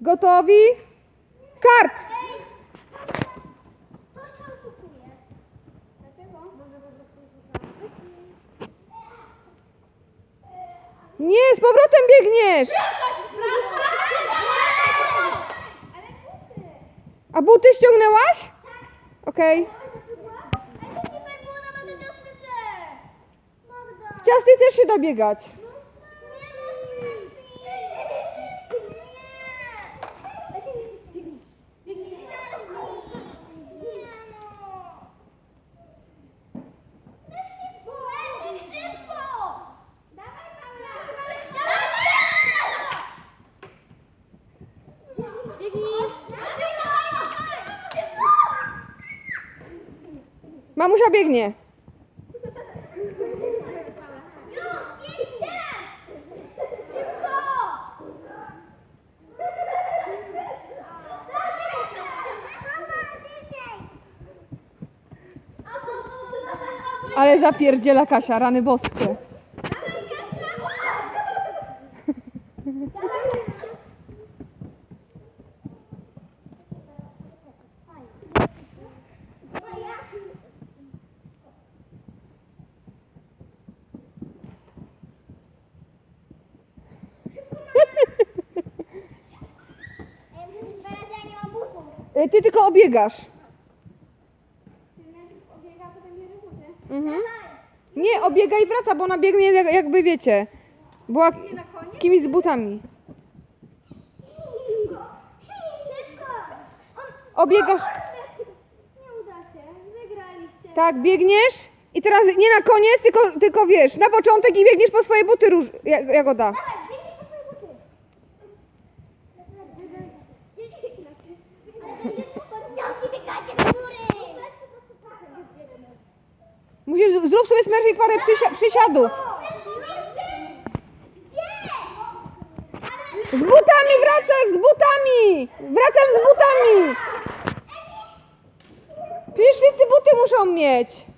Gotowi? Start! Nie, z powrotem biegniesz! A buty ściągnęłaś? Okej. Magda. W ciasnej też się da biegać. Nie no, Nie. Nie no. Szybko! Szybko! Dawaj, Paula! Dawaj! Biegnij! Mamusia biegnie. Ale zapierdziela Kasia, rany boskie. Ty tylko obiegasz. Mhm. Nie, obiega i wraca, bo ona biegnie jak- jakby wiecie. Była kimś z butami. Szybko! Szybko! On... Obiegasz. Nie uda się, wygraliście. Tak, biegniesz i teraz nie na koniec, tylko, tylko wiesz, na początek i biegniesz po swoje buty róż, jak, Jagoda. Dawaj, biegniesz po swoje buty. Ale będziesz spodniaki, biegacie do góry. Musisz, zrób sobie smerfik parę przysia przysiadów. Z butami wracasz, z butami! Wracasz z butami! Przecież wszyscy buty muszą mieć.